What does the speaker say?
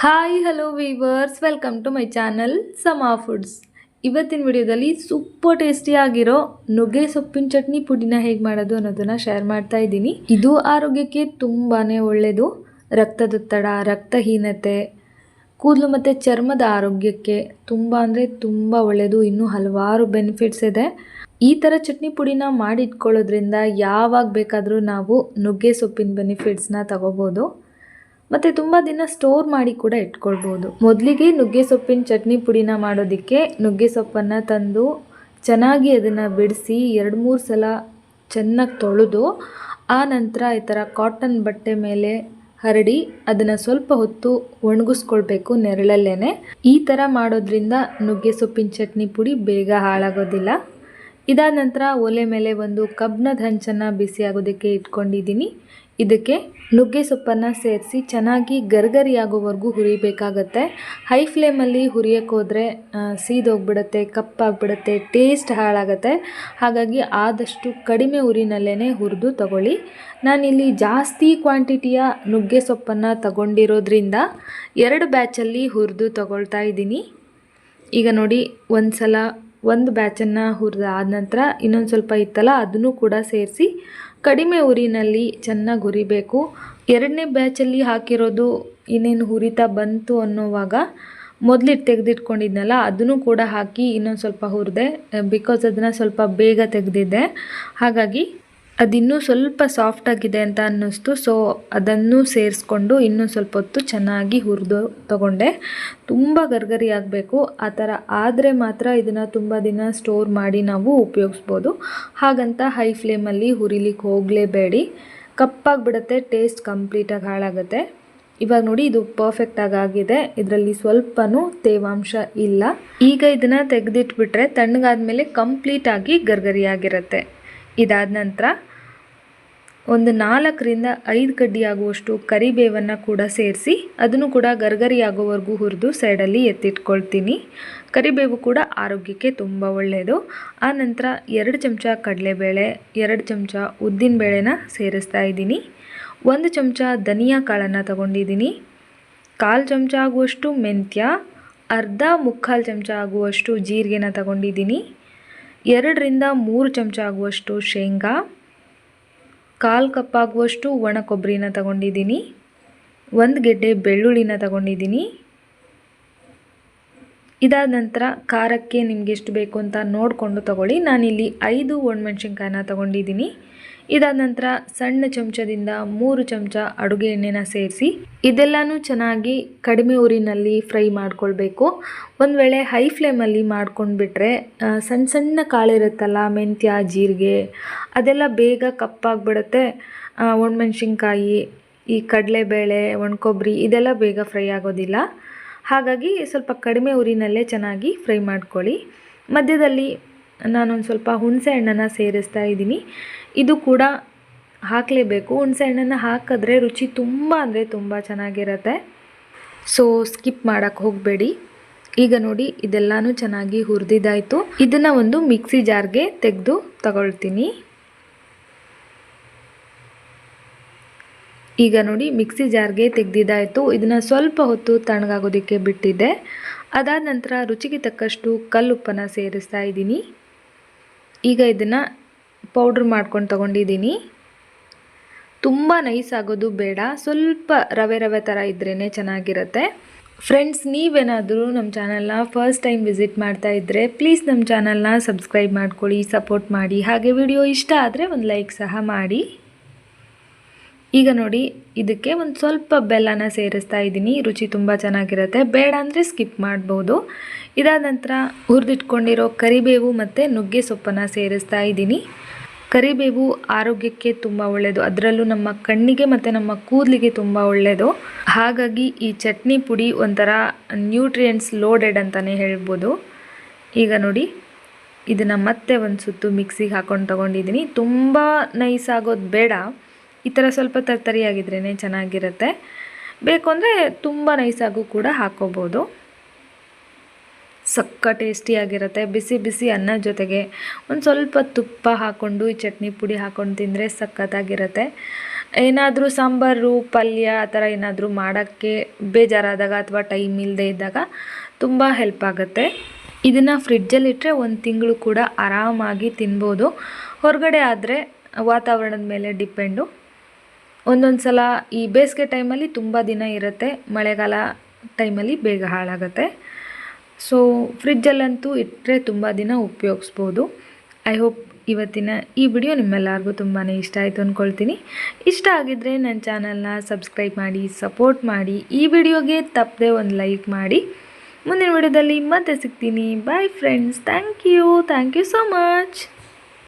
Hi hello viewers welcome to my channel Sama foods ಇವತ್ತಿನ ವಿಡಿಯೋದಲ್ಲಿ super ಟೇಸ್ಟಿಯಾಗಿರೋ ನುಗ್ಗೆ ಸೊಪ್ಪಿನ ಚಟ್ನಿ ಪುಡಿನ ಹೇಗೆ ಮಾಡೋದು ಅನ್ನೋದನ್ನು ಶೇರ್ ಮಾಡ್ತಾ ಇದ್ದೀನಿ. ಇದು ಆರೋಗ್ಯಕ್ಕೆ ತುಂಬಾ ಒಳ್ಳೆಯದು ರಕ್ತದೊತ್ತಡ, ರಕ್ತಹೀನತೆ, ಕೂದಲು ಮತ್ತು ಚರ್ಮದ ಆರೋಗ್ಯಕ್ಕೆ ತುಂಬ ಅಂದರೆ ತುಂಬ ಒಳ್ಳೆಯದು ಇನ್ನೂ ಹಲವಾರು ಬೆನಿಫಿಟ್ಸ್ ಇದೆ. ಈ ಥರ ಚಟ್ನಿ ಪುಡಿನ ಮಾಡಿಟ್ಕೊಳ್ಳೋದ್ರಿಂದ ಯಾವಾಗ ಬೇಕಾದರೂ ನಾವು ನುಗ್ಗೆ ಸೊಪ್ಪಿನ ಬೆನಿಫಿಟ್ಸ್ನ ತಗೋಬೋದು. ಮತ್ತು ತುಂಬ ದಿನ ಸ್ಟೋರ್ ಮಾಡಿ ಕೂಡ ಇಟ್ಕೊಳ್ಬೋದು. ಮೊದಲಿಗೆ ನುಗ್ಗೆ ಸೊಪ್ಪಿನ ಚಟ್ನಿ ಪುಡಿನ ಮಾಡೋದಕ್ಕೆ ನುಗ್ಗೆ ಸೊಪ್ಪನ್ನು ತಂದು ಚೆನ್ನಾಗಿ ಅದನ್ನು ಬಿಡಿಸಿ ಎರಡು ಮೂರು ಸಲ ಚೆನ್ನಾಗಿ ತೊಳೆದು, ಆ ನಂತರ ಈ ಥರ ಕಾಟನ್ ಬಟ್ಟೆ ಮೇಲೆ ಹರಡಿ ಅದನ್ನು ಸ್ವಲ್ಪ ಹೊತ್ತು ಒಣಗಿಸ್ಕೊಳ್ಬೇಕು ನೆರಳಲ್ಲೇ ಈ ಥರ ಮಾಡೋದ್ರಿಂದ ನುಗ್ಗೆ ಸೊಪ್ಪಿನ ಚಟ್ನಿ ಪುಡಿ ಬೇಗ ಹಾಳಾಗೋದಿಲ್ಲ. ಇದಾದ ನಂತರ ಒಲೆ ಮೇಲೆ ಒಂದು ಕಬ್ಬಿಣದ ಹಂಚನ್ನು ಬಿಸಿ ಆಗೋದಕ್ಕೆ ಇಟ್ಕೊಂಡಿದ್ದೀನಿ. ಇದಕ್ಕೆ ನುಗ್ಗೆ ಸೊಪ್ಪನ್ನು ಸೇರಿಸಿ ಚೆನ್ನಾಗಿ ಗರ್ಗರಿಯಾಗೋವರೆಗೂ ಹುರಿಬೇಕಾಗತ್ತೆ. ಹೈ ಫ್ಲೇಮಲ್ಲಿ ಹುರಿಯೋಕ್ಕೋದ್ರೆ ಸೀದೋಗ್ಬಿಡುತ್ತೆ, ಕಪ್ಪಾಗ್ಬಿಡುತ್ತೆ ಟೇಸ್ಟ್ ಹಾಳಾಗತ್ತೆ. ಹಾಗಾಗಿ ಆದಷ್ಟು ಕಡಿಮೆ ಉರಿನಲ್ಲೇ ಹುರಿದು ತಗೊಳ್ಳಿ. ನಾನಿಲ್ಲಿ ಜಾಸ್ತಿ ಕ್ವಾಂಟಿಟಿಯ ನುಗ್ಗೆ ಸೊಪ್ಪನ್ನು ತಗೊಂಡಿರೋದ್ರಿಂದ ಎರಡು ಬ್ಯಾಚಲ್ಲಿ ಹುರಿದು ತಗೊಳ್ತಾ ಇದ್ದೀನಿ. ಈಗ ನೋಡಿ ಒಂದು ಸಲ ಒಂದು ಬ್ಯಾಚನ್ನು ಹುರಿದ ಆದ ನಂತರ ಇನ್ನೊಂದು ಸ್ವಲ್ಪ ಇತ್ತಲ್ಲ, ಅದನ್ನು ಕೂಡ ಸೇರಿಸಿ ಕಡಿಮೆ ಉರಿನಲ್ಲಿ ಚೆನ್ನಾಗಿ ಹುರಿಬೇಕು. ಎರಡನೇ ಬ್ಯಾಚಲ್ಲಿ ಹಾಕಿರೋದು ಇನ್ನೇನು ಹುರಿತಾ ಬಂತು ಅನ್ನೋವಾಗ ಮೊದಲಿಟ್ಟು ತೆಗೆದಿಟ್ಕೊಂಡಿದ್ನಲ್ಲ, ಅದನ್ನು ಕೂಡ ಹಾಕಿ ಇನ್ನೊಂದು ಸ್ವಲ್ಪ ಹುರಿದೆ ಬಿಕಾಸ್ ಅದನ್ನು ಸ್ವಲ್ಪ ಬೇಗ ತೆಗೆದಿದ್ದೆ. ಹಾಗಾಗಿ ಅದಿನ್ನೂ ಸ್ವಲ್ಪ ಸಾಫ್ಟ್ ಆಗಿದೆ ಅಂತ ಅನ್ನಿಸ್ತು. ಸೊ ಅದನ್ನು ಸೇರಿಸ್ಕೊಂಡು ಇನ್ನೂ ಸ್ವಲ್ಪ ಹೊತ್ತು ಚೆನ್ನಾಗಿ ಹುರಿದು ತಗೊಂಡೆ. ತುಂಬ ಗರ್ಗರಿ ಆಗಬೇಕು. ಆ ಥರ ಆದರೆ ಮಾತ್ರ ಇದನ್ನು ತುಂಬ ದಿನ ಸ್ಟೋರ್ ಮಾಡಿ ನಾವು ಉಪಯೋಗಿಸ್ಬೋದು. ಹಾಗಂತ ಹೈ ಫ್ಲೇಮಲ್ಲಿ ಹುರಿಲಿಕ್ಕೆ ಹೋಗಲೇಬೇಡಿ. ಕಪ್ಪಾಗಿಬಿಡುತ್ತೆ ಟೇಸ್ಟ್ ಕಂಪ್ಲೀಟಾಗಿ ಹಾಳಾಗುತ್ತೆ. ಇವಾಗ ನೋಡಿ ಇದು ಪರ್ಫೆಕ್ಟಾಗಿ ಆಗಿದೆ. ಇದರಲ್ಲಿ ಸ್ವಲ್ಪನೂ ತೇವಾಂಶ ಇಲ್ಲ. ಈಗ ಇದನ್ನು ತೆಗೆದಿಟ್ಬಿಟ್ರೆ ತಣ್ಣಗಾದ್ಮೇಲೆ ಕಂಪ್ಲೀಟಾಗಿ ಗರ್ಗರಿ ಆಗಿರುತ್ತೆ. ಇದಾದ ನಂತರ ಒಂದು ನಾಲ್ಕರಿಂದ ಐದು ಕಡ್ಡಿ ಕರಿಬೇವನ್ನು ಕೂಡ ಸೇರಿಸಿ ಅದನ್ನು ಕೂಡ ಗರ್ಗರಿ ಆಗೋವರೆಗೂ ಹುರಿದು ಸೈಡಲ್ಲಿ ಎತ್ತಿಟ್ಕೊಳ್ತೀನಿ. ಕರಿಬೇವು ಕೂಡ ಆರೋಗ್ಯಕ್ಕೆ ತುಂಬ ಒಳ್ಳೆಯದು ಆ ನಂತರ ಎರಡು ಚಮಚ ಕಡಲೆಬೇಳೆ, ಎರಡು ಚಮಚ ಉದ್ದಿನಬೇಳೆನ ಸೇರಿಸ್ತಾ ಇದ್ದೀನಿ. ಒಂದು ಚಮಚ ಧನಿಯಾ ಕಾಳನ್ನು ತಗೊಂಡಿದ್ದೀನಿ. ಕಾಲು ಚಮಚ ಆಗುವಷ್ಟು ಮೆಂತ್ಯ, ಅರ್ಧ ಮುಕ್ಕಾಲು ಚಮಚ ಆಗುವಷ್ಟು ಜೀರಿಗೆನ ತಗೊಂಡಿದ್ದೀನಿ. ಎರಡರಿಂದ ಮೂರು ಚಮಚ ಆಗುವಷ್ಟು ಶೇಂಗಾ, ಕಾಲು ಕಪ್ ಆಗುವಷ್ಟು ಒಣ ಕೊಬ್ಬರಿನ ತಗೊಂಡಿದ್ದೀನಿ, ಒಂದು ಗೆಡ್ಡೆ ಬೆಳ್ಳುಳ್ಳಿನ ತಗೊಂಡಿದ್ದೀನಿ. ಇದಾದ ನಂತರ ಖಾರಕ್ಕೆ ನಿಮಗೆ ಎಷ್ಟು ಬೇಕು ಅಂತ ನೋಡಿಕೊಂಡು ತಗೊಳ್ಳಿ. ನಾನಿಲ್ಲಿ ಐದು ಒಣಮೆಣ್ಸಿನ್ಕಾಯನ್ನ ತಗೊಂಡಿದ್ದೀನಿ. ಇದಾದ ನಂತರ ಸಣ್ಣ ಚಮಚದಿಂದ ಮೂರು ಚಮಚ ಅಡುಗೆ ಎಣ್ಣೆನ ಸೇರಿಸಿ ಇದೆಲ್ಲನೂ ಚೆನ್ನಾಗಿ ಕಡಿಮೆ ಊರಿನಲ್ಲಿ ಫ್ರೈ ಮಾಡ್ಕೊಳ್ಬೇಕು. ಒಂದು ವೇಳೆ ಹೈ ಫ್ಲೇಮಲ್ಲಿ ಮಾಡ್ಕೊಂಡ್ಬಿಟ್ರೆ ಸಣ್ಣ ಸಣ್ಣ ಕಾಳಿರುತ್ತಲ್ಲ, ಮೆಂತ್ಯ, ಜೀರಿಗೆ, ಅದೆಲ್ಲ ಬೇಗ ಕಪ್ಪಾಗ್ಬಿಡುತ್ತೆ. ಒಣಮೆಣ್ಸಿನ್ಕಾಯಿ, ಈ ಕಡಲೆಬೇಳೆ ಒಣಕೊಬ್ಬರಿ ಇದೆಲ್ಲ ಬೇಗ ಫ್ರೈ ಆಗೋದಿಲ್ಲ. ಹಾಗಾಗಿ ಸ್ವಲ್ಪ ಕಡಿಮೆ ಉರಿನಲ್ಲೇ ಚೆನ್ನಾಗಿ ಫ್ರೈ ಮಾಡ್ಕೊಳ್ಳಿ. ಮಧ್ಯದಲ್ಲಿ ನಾನೊಂದು ಸ್ವಲ್ಪ ಹುಣಸೆ ಹಣ್ಣನ್ನು ಸೇರಿಸ್ತಾ ಇದ್ದೀನಿ. ಇದು ಕೂಡ ಹಾಕಲೇಬೇಕು. ಹುಣಸೆ ಹಣ್ಣನ್ನು ಹಾಕಿದ್ರೆ ರುಚಿ ತುಂಬ ಅಂದರೆ ತುಂಬ ಚೆನ್ನಾಗಿರುತ್ತೆ. ಸೊ ಸ್ಕಿಪ್ ಮಾಡೋಕ್ಕೆ ಹೋಗಬೇಡಿ. ಈಗ ನೋಡಿ, ಇದೆಲ್ಲನೂ ಚೆನ್ನಾಗಿ ಹುರಿದಿದ್ದಾಯಿತು. ಇದನ್ನು ಒಂದು ಮಿಕ್ಸಿ ಜಾರ್ಗೆ ತೆಗೆದು ತಗೊಳ್ತೀನಿ. ಈಗ ನೋಡಿ, ಮಿಕ್ಸಿ ಜಾರ್ಗೆ ತೆಗೆದಿದ್ದಾಯಿತು. ಇದನ್ನು ಸ್ವಲ್ಪ ಹೊತ್ತು ತಣ್ಣಗಾಗೋದಕ್ಕೆ ಬಿಟ್ಟಿದ್ದೆ. ಅದಾದ ನಂತರ ರುಚಿಗೆ ತಕ್ಕಷ್ಟು ಕಲ್ಲುಪ್ಪನ್ನು ಸೇರಿಸ್ತಾ ಇದ್ದೀನಿ. ಈಗ ಇದನ್ನು ಪೌಡ್ರ್ ಮಾಡ್ಕೊಂಡು ತಗೊಂಡಿದ್ದೀನಿ. ತುಂಬ ನೈಸ್ ಆಗೋದು ಬೇಡ. ಸ್ವಲ್ಪ ರವೆ ರವೆ ಥರ ಇದ್ರೇ ಚೆನ್ನಾಗಿರುತ್ತೆ. ಫ್ರೆಂಡ್ಸ್ ನೀವೇನಾದರೂ ನಮ್ಮ ಚಾನಲ್ನ ಫಸ್ಟ್ ಟೈಮ್ ವಿಸಿಟ್ ಮಾಡ್ತಾ ಇದ್ದರೆ ಪ್ಲೀಸ್ ನಮ್ಮ ಚಾನಲ್ನ ಸಬ್ಸ್ಕ್ರೈಬ್ ಮಾಡ್ಕೊಳ್ಳಿ ಸಪೋರ್ಟ್ ಮಾಡಿ. ಹಾಗೆ ವಿಡಿಯೋ ಇಷ್ಟ ಆದರೆ ಒಂದು ಲೈಕ್ ಸಹ ಮಾಡಿ. ಈಗ ನೋಡಿ, ಇದಕ್ಕೆ ಒಂದು ಸ್ವಲ್ಪ ಬೆಲ್ಲನ ಸೇರಿಸ್ತಾ ಇದ್ದೀನಿ. ರುಚಿ ತುಂಬ ಚೆನ್ನಾಗಿರುತ್ತೆ. ಬೇಡ ಅಂದರೆ ಸ್ಕಿಪ್ ಮಾಡ್ಬೋದು. ಇದಾದ ನಂತರ ಹುರಿದಿಟ್ಕೊಂಡಿರೋ ಕರಿಬೇವು ಮತ್ತು ನುಗ್ಗೆ ಸೊಪ್ಪನ್ನು ಸೇರಿಸ್ತಾ ಇದ್ದೀನಿ. ಕರಿಬೇವು ಆರೋಗ್ಯಕ್ಕೆ ತುಂಬ ಒಳ್ಳೆಯದು ಅದರಲ್ಲೂ ನಮ್ಮ ಕಣ್ಣಿಗೆ ಮತ್ತು ನಮ್ಮ ಕೂದಲಿಗೆ ತುಂಬ ಒಳ್ಳೆಯದು ಹಾಗಾಗಿ ಈ ಚಟ್ನಿ ಪುಡಿ ಒಂಥರ ನ್ಯೂಟ್ರಿಯೆಂಟ್ಸ್ ಲೋಡೆಡ್ ಅಂತಲೇ ಹೇಳ್ಬೋದು. ಈಗ ನೋಡಿ, ಇದನ್ನು ಮತ್ತೆ ಒಂದು ಸುತ್ತು ಮಿಕ್ಸಿಗೆ ಹಾಕೊಂಡು ತೊಗೊಂಡಿದ್ದೀನಿ. ತುಂಬ ನೈಸ್ ಆಗೋದು ಬೇಡ. ಈ ಥರ ಸ್ವಲ್ಪ ತರ್ತರಿಯಾಗಿದ್ರೇ ಚೆನ್ನಾಗಿರುತ್ತೆ. ಬೇಕು ಅಂದರೆ ತುಂಬ ನೈಸಾಗೂ ಕೂಡ ಹಾಕ್ಕೋಬೋದು. ಸಕ್ಕ ಟೇಸ್ಟಿಯಾಗಿರುತ್ತೆ. ಬಿಸಿ ಬಿಸಿ ಅನ್ನ ಜೊತೆಗೆ ಒಂದು ಸ್ವಲ್ಪ ತುಪ್ಪ ಹಾಕ್ಕೊಂಡು ಈ ಚಟ್ನಿ ಪುಡಿ ಹಾಕ್ಕೊಂಡು ತಿಂದರೆ ಸಖತ್ತಾಗಿರುತ್ತೆ. ಏನಾದರೂ ಸಾಂಬಾರು, ಪಲ್ಯ ಆ ಥರ ಏನಾದರೂ ಮಾಡೋಕ್ಕೆ ಬೇಜಾರಾದಾಗ ಅಥವಾ ಟೈಮ್ ಇಲ್ಲದೆ ಇದ್ದಾಗ ತುಂಬ ಹೆಲ್ಪ್ ಆಗುತ್ತೆ. ಇದನ್ನು ಫ್ರಿಡ್ಜಲ್ಲಿಟ್ಟರೆ ಒಂದು ತಿಂಗಳು ಕೂಡ ಆರಾಮಾಗಿ ತಿನ್ಬೋದು. ಹೊರಗಡೆ ಆದರೆ ವಾತಾವರಣದ ಮೇಲೆ ಡಿಪೆಂಡು. ಒಂದೊಂದು ಸಲ ಈ ಬೇಸಿಗೆ ಟೈಮಲ್ಲಿ ತುಂಬ ದಿನ ಇರುತ್ತೆ, ಮಳೆಗಾಲ ಟೈಮಲ್ಲಿ ಬೇಗ ಹಾಳಾಗುತ್ತೆ. ಸೊ ಫ್ರಿಜ್ಜಲ್ಲಂತೂ ಇಟ್ಟರೆ ತುಂಬ ದಿನ ಉಪಯೋಗಿಸ್ಬೋದು. ಐ ಹೋಪ್ ಇವತ್ತಿನ ಈ ವಿಡಿಯೋ ನಿಮ್ಮೆಲ್ಲರಿಗೂ ತುಂಬಾ ಇಷ್ಟ ಆಯಿತು ಅಂದ್ಕೊಳ್ತೀನಿ ಇಷ್ಟ ಆಗಿದ್ದರೆ ನನ್ನ ಚಾನಲ್ನ ಸಬ್ಸ್ಕ್ರೈಬ್ ಮಾಡಿ ಸಪೋರ್ಟ್ ಮಾಡಿ, ಈ ವಿಡಿಯೋಗೆ ತಪ್ಪದೆ ಒಂದು ಲೈಕ್ ಮಾಡಿ. ಮುಂದಿನ ವಿಡಿಯೋದಲ್ಲಿ ಮತ್ತೆ ಸಿಗ್ತೀನಿ. Bye friends thank you thank you so much